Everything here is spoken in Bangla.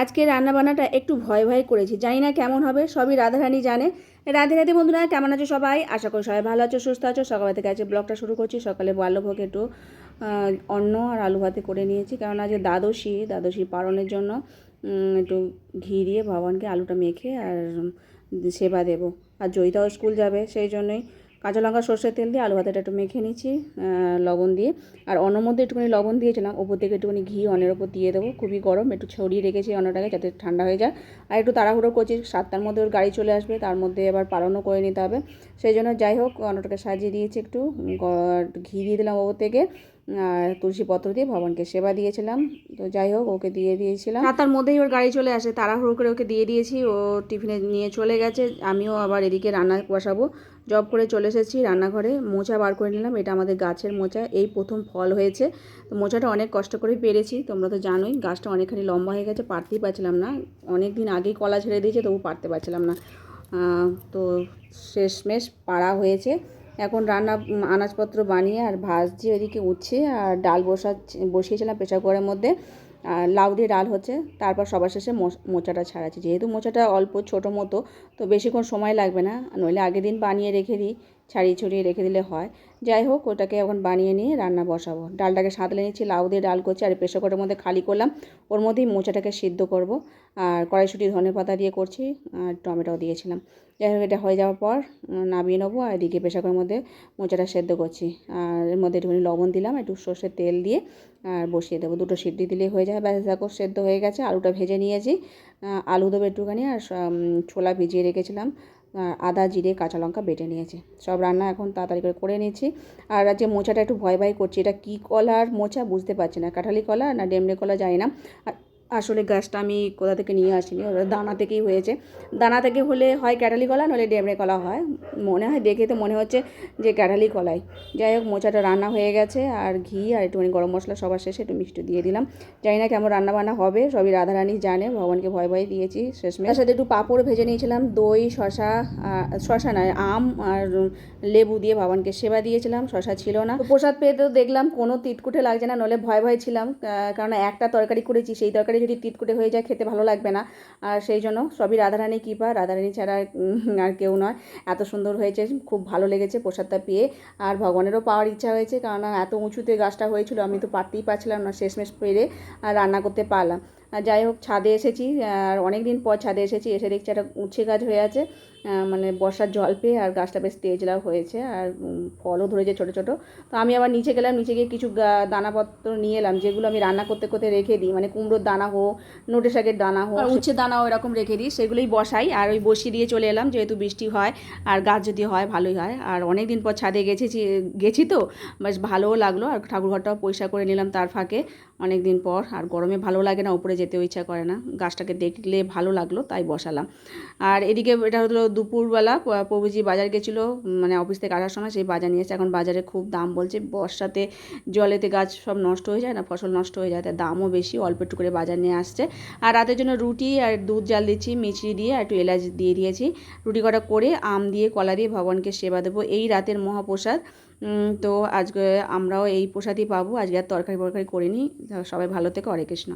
আজকে রান্নাবান্নাটা একটু ভয় ভয় করেছি। জানি না কেমন হবে, সবই রাধারানী জানে। রাধে রাধে বন্ধুরা, কেমন আছো সবাই? আশা করি সবাই ভালো আছো, সুস্থ আছো। সকাল থেকে আজকে ব্লগটা শুরু করছি। সকালে বাল্যভোগ একটু অন্ন আর আলু ভাতে করে নিয়েছি। কারণ আজকে দ্বাদশী দ্বাদশী পালনের জন্য একটু ঘি দিয়ে ভগবানকে আলুটা মেখে আর সেবা দেবো। আর জয়িতাও স্কুল যাবে, সেই জন্যই কাঁচা লঙ্কা, সর্ষের তেল দিয়ে আলু ভাতাটা একটু মেখে নিচ্ছি লবণ দিয়ে। আর অন্যর মধ্যে একটুখানি লবণ দিয়েছিলাম ওপর থেকে একটুখানি ঘি অনের ওপর দিয়ে দেবো, খুবই গরম, একটু ছড়িয়ে রেখেছি অন্যটাকে যাতে ঠান্ডা হয়ে যায়। আর একটু তাড়াহুড়ো করছি, সাতটার মধ্যে ওর গাড়ি চলে আসবে, তার মধ্যে আবার পালনও করে নিতে হবে। সেই জন্য যাই হোক, অন্যটাকে সাজিয়ে দিয়েছি একটু ঘি দিয়ে দিলাম ওপর থেকে। তুলসী পত্র দিয়ে ভবনকে সেবা দিয়েছিলাম। তো যাই হোক, ওকে দিয়ে দিয়েছিলাম। সাতটার মধ্যেই ওর গাড়ি চলে আসে, তাড়াহুড়ো করে ওকে দিয়ে দিয়েছি। ও টিফিনে নিয়ে চলে গেছে। আমিও আবার এদিকে রান্না বসাবো। জব করে চলে এসেছি রান্নাঘরে। মোচা বার করে নিলাম। এটা আমাদের গাছের মোচা। এই প্রথম ফল হয়েছে। তো মোচাটা অনেক কষ্ট করে পেরেছি। তোমরা তো জানোই, গাছটা অনেকখানি লম্বা হয়ে গেছে, পারতেই পারছিলাম না। অনেক দিন আগেই কলা ছেড়ে দিয়েছে, তবু পারতে পারছিলাম না। তো শেষমেশ পাড়া হয়েছে। এখন রান্না আনাজপত্র বানিয়ে আর ভাজছি ওইদিকে উঠছে আর ডাল বসা, বসিয়েছিলাম প্রেশার কুকারের মধ্যে। আর লাউ দিয়ে ডাল হচ্ছে, তারপর সবার শেষে মোচ- মোচাটা ছাড়াচ্ছি। যেহেতু মোচাটা অল্প ছোটো মতো, তো বেশিক্ষণ সময় লাগবে না। নইলে আগের দিন বানিয়ে রেখে দিই। ছাড়িয়ে ছড়িয়ে রেখে দিলে হয়। যাই হোক, ওটাকে এখন বানিয়ে নিয়ে রান্না বসাবো। ডালটাকে সাঁতলে নিচ্ছি, লাউ দিয়ে ডাল করছি, আর প্রেশার কুকারের মধ্যে খালি করলাম। ওর মধ্যেই মোচাটাকে সিদ্ধ করব। আর কড়াইশুটি ধনে পাতা দিয়ে করছি, আর টমেটো দিয়েছিলাম। যাই হোক, এটা হয়ে যাওয়ার পর নামিয়ে নেব, আর এদিকে প্রেশার কুকারের মধ্যে মোচাটা সেদ্ধ করছি। আর এর মধ্যে একটুখানি লবণ দিলাম, একটু সর্ষের তেল দিয়ে, আর বসিয়ে দেবো। দুটো সিদ্ধি দিলেই হয়ে যায় ব্যাস, দেখো, সেদ্ধ হয়ে গেছে। আলুটা ভেজে নিয়েছি। আলু দেবো একটুখানি, আর ছোলা ভিজিয়ে রেখেছিলাম। আদা, জিরে, কাঁচা লঙ্কা বেটে নিয়েছি। সব রান্না এখন তাড়াতাড়ি করে করে নিয়েছি। আর যে মোচাটা একটু ভয় ভয় করছি, এটা কী কলার মোচা বুঝতে পারছি না। কাঁঠালি কলা না ডেমড়ে কলা জানি না। আর আসলে গাছটা আমি কোথা থেকে নিয়ে আসিনি দানা থেকেই হয়েছে। দানা থেকে হলে হয় ক্যাটালি কলা নলে ডেমড়ে কলা হয়। মনে হয়, দেখে তো মনে হচ্ছে যে ক্যাটালি কলাই। যাই হোক, মোচাটা রান্না হয়ে গেছে, আর ঘি আর একটুখানি গরম মশলা সবার শেষে একটু মিষ্টি দিয়ে দিলাম। জানি না কেমন রান্না বান্না হবে, সবই রাধারানী জানে, ভগবানকে ভয় ভয় দিয়েছি শেষমেশ। তার সাথে একটু পাঁপড় ভেজে নিয়েছিলাম, দই শশা শশা নয়, আম আর লেবু দিয়ে ভগবানকে সেবা দিয়েছিলাম শশা ছিল না। প্রসাদ পেয়ে তো দেখলাম কোনো তিতকুটে লাগছে না নলে ভয় ভয় ছিলাম কারণ একটা তরকারি করেছি, সেই তরকারি যদি তিটকুটে হয়ে যায়, খেতে ভালো লাগবে না। আর সেই জন্য সবই রাধারানী কৃপা। রাধারানী ছাড়া আর কেউ নয়। এত সুন্দর হয়েছে, খুব ভালো লেগেছে প্রসাদটা পেয়ে। আর ভগবানেরও পাওয়ার ইচ্ছা হয়েছে কারণ এত উঁচুতে গাছটা হয়েছিল, আমি তো পারতেই পারছিলাম না শেষমেশ পেরে, আর রান্না করতে পারলাম। যাই হোক, ছাদে এসেছি। আর অনেক দিন পর ছাদে এসেছি, এসে দেখছি একটা উচ্ছে গাছ হয়ে আছে। মানে বর্ষার জল পেয়ে আর গাছটা বেশ তেজলাও হয়েছে আর ফলও ধরেছে ছোটো ছোটো। তো আমি আবার নিচে গেলাম, নিচে গিয়ে কিছু দানাপত্র নিয়ে এলাম, যেগুলো আমি রান্না করতে করতে রেখে দিই। মানে কুমড়োর দানা হোক নোটে শাকের দানা হোক উচ্ছে দানাও এরকম রেখে দিই, সেগুলোই বসাই। আর ওই বসিয়ে দিয়ে চলে এলাম, যেহেতু বৃষ্টি হয়, আর গাছ যদি হয়, ভালোই হয়। আর অনেক দিন পর ছাদে গেছেছি, গেছি তো, বেশ ভালোও লাগল। আর ঠাকুরঘরটাও পরিষ্কার করে নিলাম তার ফাঁকে অনেক দিন পর। আর গরমে ভালো লাগে না, উপরে যেতেও ইচ্ছা করে না। গাছটাকে দেখলে ভালো লাগল, তাই বসালাম। আর এদিকে এটা হলো দুপুরবেলা প্রভুজি বাজার গেছিল মানে অফিস থেকে আসার সময় সেই বাজার নিয়ে এসে এখন বাজারে খুব দাম বলছে, বর্ষাতে জলেতে গাছ সব নষ্ট হয়ে যায় না, ফসল নষ্ট হয়ে যায়, তাই দামও বেশি, অল্প একটু করে বাজার নিয়ে আসছে। আর রাতের জন্য রুটি আর দুধ জাল দিচ্ছি মিচড়ি দিয়ে আর একটু এলাচ দিয়ে দিয়েছি। রুটি কটা করে আম দিয়ে, কলা দিয়ে ভগবানকে সেবা দেবো। এই রাতের মহাপ্রসাদ তো আজকে আমরাও এই প্রসাদই পাবো। আজকে আর তরকারি ফরকারি করিনি। সবাই ভালো থেকে, হরে কৃষ্ণ।